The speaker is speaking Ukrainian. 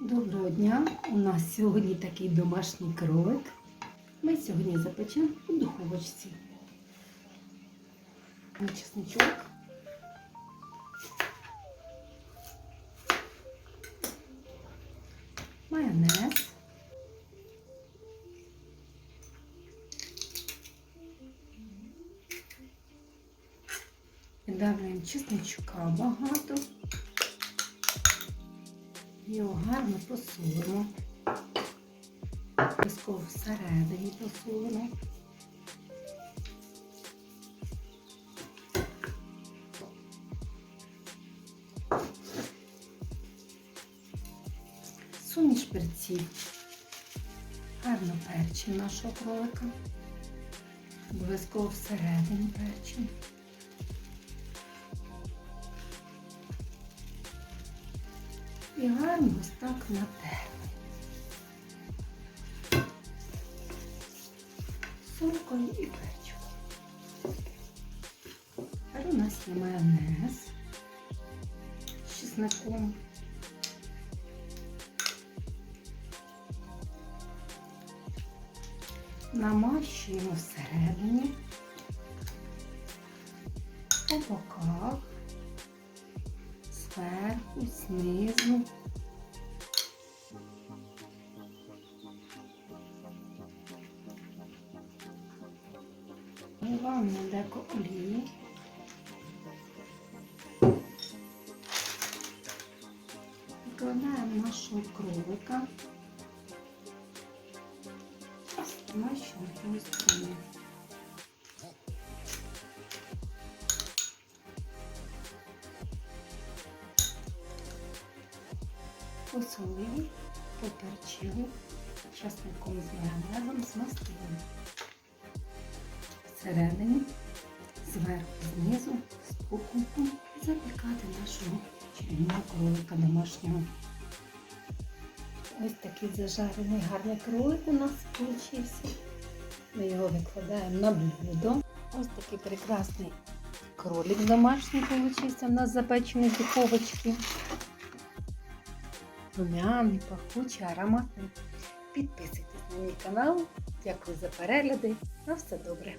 Доброго дня! У нас сьогодні такий домашній кролик. Ми сьогодні запечемо у духовочці. Чесничок. Майонез. Добавляємо чесничка багато. Його гарно посолимо. Обов'язково всередині посолимо. Суміш перців. Гарно перчимо нашого кролика. Обов'язково всередині перчимо. І гарно ось так натерли. Солькою і перчиком. Тепер у нас є майонез з чесником. Намащуємо всередині, по боках зверху, знизу. Вливаємо деко олії. Викладаємо нашого кролика. Змащуємо тою посолили, поперчили, часником з майонезом змастили. Всередині, зверху, знизу, з боку запікати нашого чарівного кролика домашнього. Ось такий зажарений гарний кролик у нас вийшов. Ми його викладаємо на блюдо. Ось такий прекрасний кролик домашній вийшов у нас запечений в духовочці румяний, пахучий, ароматний. Підписуйтесь на мій канал. Дякую за перегляди. На все добре.